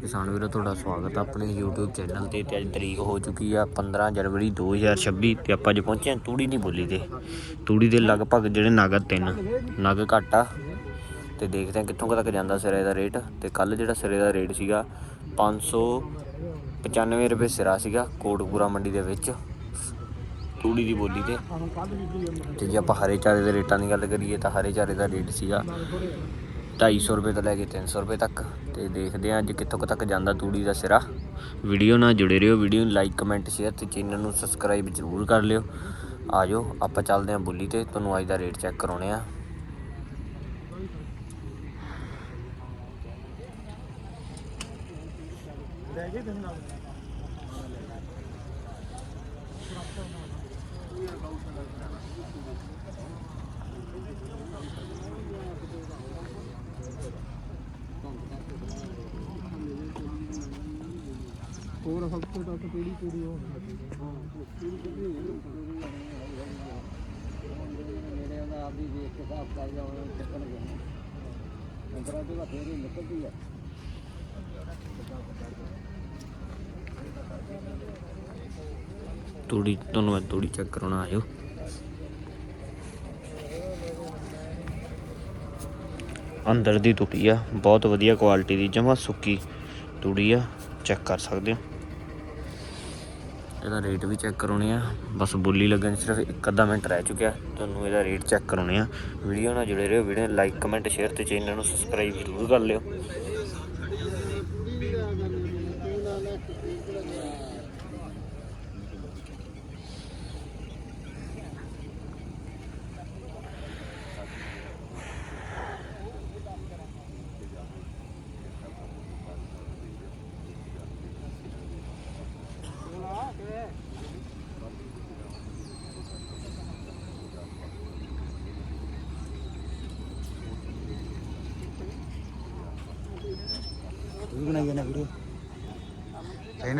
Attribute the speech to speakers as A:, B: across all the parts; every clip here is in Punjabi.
A: ਕਿਸਾਨ ਵੀਰੋ, ਤੁਹਾਡਾ ਸਵਾਗਤ ਹੈ ਆਪਣੇ YouTube ਚੈਨਲ ਤੇ ਤੇ ਅੱਜ ਤਰੀਕ ਹੋ ਚੁੱਕੀ ਆ 15 ਜਨਵਰੀ 2026 ਤੇ ਆਪਾਂ ਅੱਜ ਪਹੁੰਚੇ ਹਾਂ ਤੂੜੀ ਦੀ ਬੋਲੀ ਤੇ। ਤੂੜੀ ਦੇ ਲਗਭਗ ਜਿਹੜੇ ਨਗ ਤਿੰਨ, ਨਗ ਘੱਟ ਆ। ਤੇ ਦੇਖਦੇ ਹਾਂ ਕਿੱਥੋਂ ਕੁ ਤੱਕ ਜਾਂਦਾ ਸਿਰੇ ਦਾ ਰੇਟ। ਤੇ ਕੱਲ ਜਿਹੜਾ ਸਿਰੇ ਦਾ ਰੇਟ ਸੀਗਾ 595 ਰੁਪਏ ਸਿਰਾ ਸੀਗਾ ਕੋਟਪੂਰਾ ਮੰਡੀ ਦੇ ਵਿੱਚ ਤੂੜੀ ਦੀ ਬੋਲੀ ਤੇ। ਤੇ ਜੇ ਆਪਾਂ ਹਰੇ ਚਾਰੇ ਦੇ ਰੇਟਾਂ ਦੀ ਗੱਲ ਕਰੀਏ ਤਾਂ ਹਰੇ ਚਾਰੇ ਦਾ ਰੇਟ ਸੀਗਾ 250 ਰੁਪਏ ਤੋਂ ਲੈ ਕੇ 300 ਰੁਪਏ ਤੱਕ ਤੇ ਦੇਖਦੇ ਹਾਂ ਅੱਜ ਕਿੱਥੋਂ ਕੁ ਤੱਕ ਜਾਂਦਾ ਤੂੜੀ ਦਾ ਸਿਰਾ। ਵੀਡੀਓ ਨਾਲ ਜੁੜੇ ਰਹੋ, ਵੀਡੀਓ ਨੂੰ ਲਾਈਕ, ਕਮੈਂਟ, ਸ਼ੇਅਰ ਤੇ ਚੈਨਲ ਨੂੰ ਸਬਸਕ੍ਰਾਈਬ ਜ਼ਰੂਰ ਕਰ ਲਿਓ। ਆਜੋ ਆਪਾਂ ਚੱਲਦੇ ਹਾਂ ਬੁੱਲੀ ਤੇ, ਤੁਹਾਨੂੰ ਅੱਜ ਦਾ ਰੇਟ ਚੈੱਕ ਕਰਾਉਣੇ ਆ
B: ਹੋਰ ਹਫ਼ਤੇ ਤੱਕ ਪੀੜੀ ਪੂਰੀ ਹੋ ਮੇਰੇ ਦਾ ਆਪ ਵੀ ਦੇਖ ਕੇ ਸਾਫ਼ ਕਰ ਜਾਉਣਾ ਚੱਕਣਗੇ ਅੰਤਰਾ ਤੇ ਫੇਰ ਹੀ ਨਿਕਲਦੀ ਆ
A: ਤੂੜੀ, ਤੁਹਾਨੂੰ ਮੈਂ ਤੂੜੀ ਚੈੱਕ ਕਰਾਉਣਾ ਆਇਓ। ਅੰਦਰ ਦੀ ਤੂੜੀ ਆ। ਬਹੁਤ ਵਧੀਆ ਕੁਆਲਿਟੀ ਦੀ, ਜਮਾ ਸੁੱਕੀ ਤੂੜੀ ਆ। ਚੈੱਕ ਕਰ ਸਕਦੇ ਹੋ ਇਹਦਾ ਰੇਟ ਵੀ ਚੈੱਕ ਕਰਾਉਣੇ ਆ। ਬਸ ਬੋਲੀ ਲੱਗਣ ਸਿਰਫ ਇੱਕ ਅੱਧਾ ਮਿੰਟ ਰਹਿ ਚੁੱਕਿਆ। ਤੁਹਾਨੂੰ ਇਹਦਾ ਰੇਟ ਚੈੱਕ ਕਰਾਉਣੇ ਆ। ਵੀਡੀਓ ਨਾਲ ਜੁੜੇ ਰਹੋ। ਵੀਡੀਓ ਲਾਈਕ ਕਮੈਂਟ ਸ਼ੇਅਰ ਤੇ ਚੈਨਲ ਨੂੰ ਸਬਸਕ੍ਰਾਈਬ ਜ਼ਰੂਰ ਕਰ ਲਿਓ।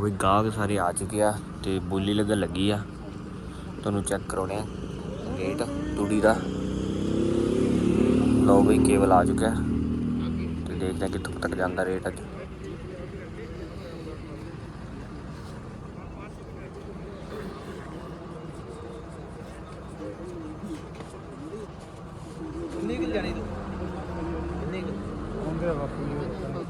A: ਲੋ ਵੀ ਗਾਹਕ ਸਾਰੇ ਆ ਚੁੱਕੇ ਆ ਤੇ ਬੋਲੀ ਲੱਗਣ ਲੱਗੀ ਆ। ਤੁਹਾਨੂੰ ਚੈੱਕ ਕਰਾਉਣੇ ਆ। ਰੇਟ ਤੂੜੀ ਦਾ। ਲੋ ਵੀ ਕੇਵਲ ਆ ਚੁੱਕਿਆ। ਤੇ ਦੇਖਦੇ ਆ ਕਿੱਥੋਂ ਤੱਕ ਜਾਂਦਾ ਰੇਟ ਅੱਜ।
B: ਕਿੰਨੀ ਕਿ ਜਾਣੀ ਤੂੰ? ਕਿੰਨੀ ਕਿ? ਹੁੰਦੇ ਬਾਪੂ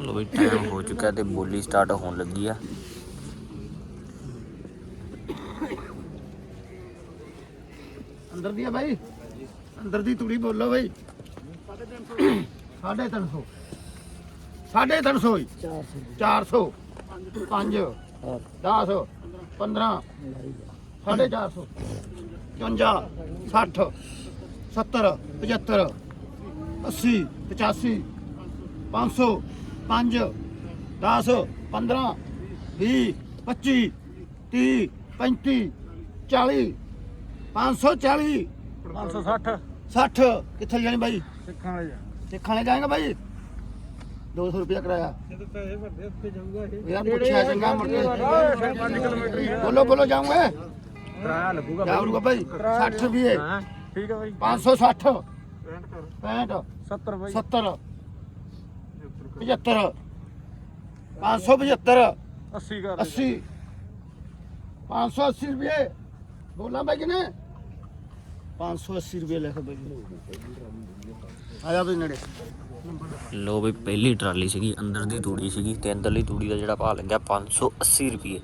A: ਲੋ ਵੀ ਟਾਈਮ ਹੋ ਚੁੱਕਾ ਤੇ ਬੋਲੀ ਸਟਾਰਟ ਹੋਣ ਲੱਗੀ ਆ।
B: ਅੰਦਰ ਦੀ ਆ ਬਾਈ। ਅੰਦਰ ਦੀ ਤੂੜੀ ਬੋਲੋ ਬਾਈ। 350 350 400 400 5 10 15 450 54 60 70 75 80 85 500 5 10 15 20 25 30 35 40 540
C: 560
B: 60 ਕਿੱਥੇ ਜਾਣੀ ਬਾਈ?
C: ਸਿੱਖਾਂ ਵਾਲੇ
B: ਸਿੱਖਾਂ ਲੈ ਜਾਏਗਾ ਬਾਈ? 200 ਰੁਪਇਆ ਕਰਾਇਆ।
C: ਜਦੋਂ ਪੈਸੇ ਭਰਦੇ ਉੱਤੇ ਜਾਊਗਾ ਇਹ।
B: ਯਾਰ ਪੁੱਛਿਆ ਚੰਗਾ ਮੁੜ ਕੇ।
C: 5 ਕਿਲੋਮੀਟਰ ਹੀ ਆ
B: ਬੋਲੋ ਬੋਲੋ ਜਾਊਂਗਾ।
C: ਕਿਰਾਇਆ ਲੱਗੂਗਾ
B: ਜਾਊਂਗਾ ਬਾਈ। 60 ਵੀ ਹੈ
C: ਹਾਂ ਠੀਕ ਆ ਬਾਈ।
B: 560
C: ਪੈਂਟ ਕਰ।
B: 65
C: 70 ਬਾਈ।
B: 70 75 575
C: 80 ਕਰ
B: 80 580 ਰੁਪਏ। ਬੋਲਾਂ ਬਾਈ ਕਿਨੇ 580 ਰੁਪਏ ਲਿਖ ਬਾਈ ਆਇਆ ਬਈ ਨੇੜੇ।
A: ਲੋ ਬਈ ਪਹਿਲੀ ਟਰਾਲੀ ਸੀਗੀ ਅੰਦਰ ਦੀ ਤੂੜੀ ਸੀਗੀ ਤੇ ਅੰਦਰਲੀ ਤੂੜੀ ਦਾ ਜਿਹੜਾ ਭਾਅ ਲੱਗਿਆ 580 ਰੁਪਏ।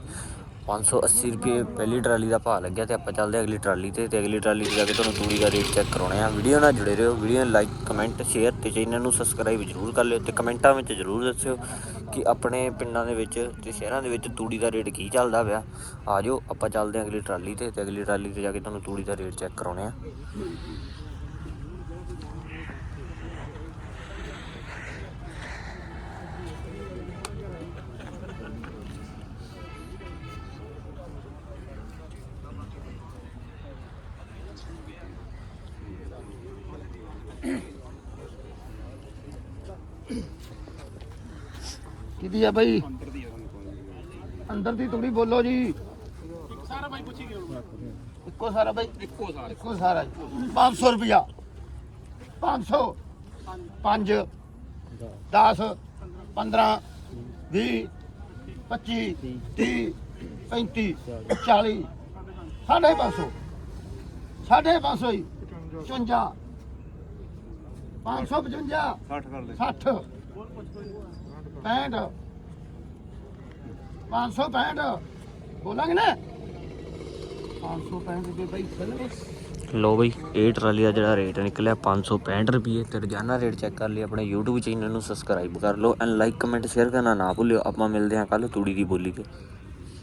A: 580 ਰੁਪਏ ਪਹਿਲੀ ਟਰਾਲੀ ਦਾ ਭਾਅ ਲੱਗਿਆ ਤੇ ਆਪਾਂ ਚੱਲਦੇ ਹਾਂ ਅਗਲੀ ਟਰਾਲੀ ਤੇ ਤੇ ਅਗਲੀ ਟਰਾਲੀ ਤੇ ਜਾ ਕੇ ਤੁਹਾਨੂੰ ਤੂੜੀ ਦਾ ਰੇਟ ਚੈੱਕ ਕਰਾਉਣੇ ਆ ਵੀਡੀਓ ਨਾਲ ਜੁੜੇ ਰਹੋ, ਵੀਡੀਓ ਨੂੰ ਲਾਈਕ ਕਮੈਂਟ ਸ਼ੇਅਰ ਤੇ ਚੈਨਲ ਨੂੰ ਸਬਸਕ੍ਰਾਈਬ ਜ਼ਰੂਰ ਕਰ ਲਿਓ ਤੇ ਕਮੈਂਟਾਂ ਵਿੱਚ ਜ਼ਰੂਰ ਦੱਸਿਓ ਕਿ ਆਪਣੇ ਪਿੰਡਾਂ ਦੇ ਵਿੱਚ ਤੇ ਸ਼ਹਿਰਾਂ ਦੇ ਵਿੱਚ ਤੂੜੀ ਦਾ ਰੇਟ ਕੀ ਚੱਲਦਾ ਪਿਆ। ਆ ਜਾਓ, ਆਪਾਂ ਚੱਲਦੇ ਹਾਂ ਅਗਲੀ ਟਰਾਲੀ ਤੇ ਤੇ ਅਗਲੀ ਟਰਾਲੀ ਤੇ ਜਾ ਕੇ ਤੁਹਾਨੂੰ ਤੂੜੀ ਦਾ ਰੇਟ ਚੈੱਕ ਕਰਾਉਣੇ ਆ
B: ਕਿਹਦੀ ਆ ਬਾਈ? ਅੰਦਰ ਦੀ ਤੂੜੀ ਬੋਲੋ ਜੀ। ਇੱਕੋ ਸਾਰਾ ਬਾਈ। ਇੱਕੋ ਸਾਰਾ ਇੱਕੋ ਸਾਰਾ 500 ਰੁਪਿਆ 500 5 10 15 20 25 30 35 40 ਸਾਢੇ 500 ਸਾਢੇ 500 ਹੀ 55 555
C: 60 ਕਰ ਲੈ।
B: 60 65 565 ਬੋਲਾਂਗੇ ਨਾ? 565 ਰੁਪਏ ਬਾਈ
A: ਲੋ ਬਈ ਇਹ ਟਰਾਲੀ ਦਾ ਜਿਹੜਾ ਰੇਟ ਨਿਕਲਿਆ 565 ਰੁਪਏ। ਤੇ ਰੋਜ਼ਾਨਾ ਰੇਟ ਚੈੱਕ ਕਰ ਲਈ ਆਪਣੇ YouTube ਚੈਨਲ ਨੂੰ ਸਬਸਕ੍ਰਾਈਬ ਕਰ ਲਓ। ਐਂਡ ਲਾਈਕ ਕਮੈਂਟ ਸ਼ੇਅਰ ਕਰਨਾ ਨਾ ਭੁੱਲਿਓ। ਆਪਾਂ ਮਿਲਦੇ ਹਾਂ ਕੱਲ ਤੂੜੀ ਦੀ ਬੋਲੀ ਤੇ।